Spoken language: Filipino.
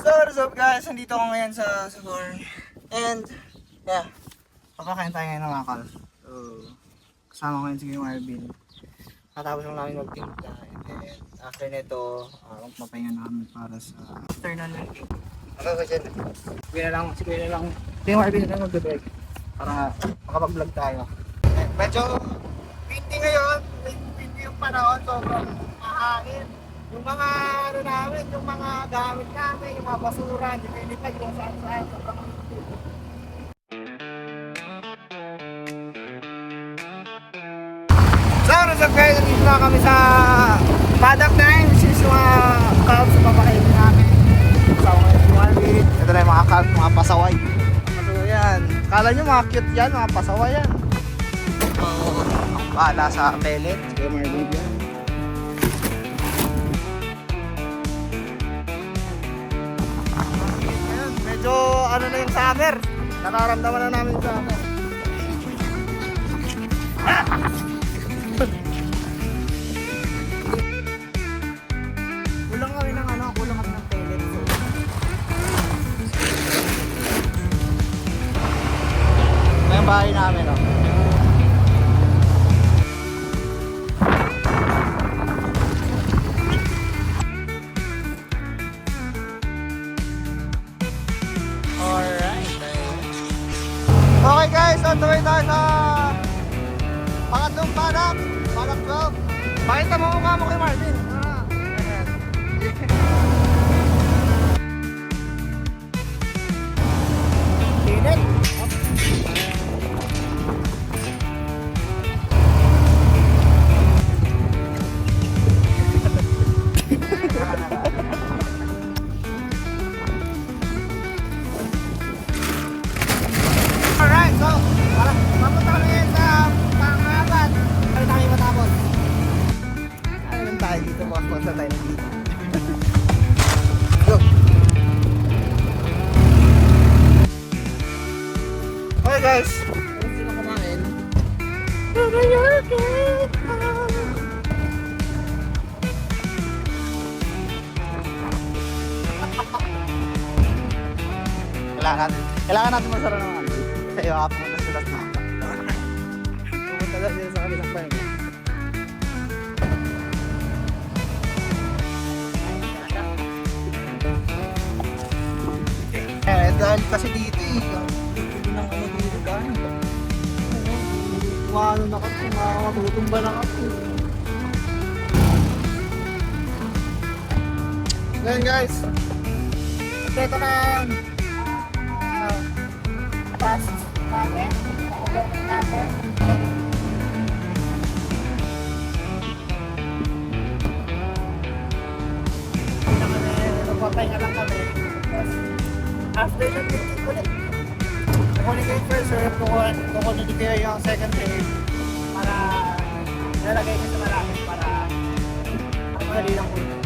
So, what's up guys? Nandito ako ngayon sa Sahur. And, yeah. Pagkakain tayo ngayon ng makal. So, kasama ko ngayon si Kuya Marvin. Katapos lang namin magtimpla. And then, after nito, uh, magpapahinga namin para sa afternoon meeting. Ano ba dyan? Kuya na lang, si Kuya na lang. Kuya Marvin na lang mag-break. Para makapag-vlog tayo. Eh, medyo windy ngayon. Windy yung panahon. Sobrang mahangin. Yung mga ano namin, yung mga gamit namin, yung mga basura, nililipad yung saan saan. Sobrang windy. So, up guys? Nandito na kami sa Paddock 9, which is yung mga calves na papakainin namin. Yung Marvin. Ito na yung mga calves, mga pasaway. Pasaway yan. Kala nyo mga cute yan, mga pasaway yan. So, ang bahala sa pellet. Sige, Marvin yan. Ano na yung summer. Nararamdaman na namin yung summer. Kulang kami ng ano, kulang kami ng pellet. Ito yung bahay namin, oh. So tuloy tayo sa pangatlong padak. Padak 12. Pakita mo mukha mo kay Marvin. Tayo dito, mga sponsor tayo dito. Go! Okay guys, kumain, kailangan kailangan natin masara ng ano. Sa iyo, ako muna sila sa Pumunta lang sila sa kabilang pahinga. Eh, dahil kasi dito eh. Dito ng ano dito dahil. Ano na kasi, makakatutumba na kasi. Ngayon guys, ito na uh, pass namin. namin. Papahinga lang kami. After ng meeting ulit. Kukunin ko yung first serve, kukunin, kukunin ko yung second serve para lalagay ko sa malapit para para madali lang. Alright.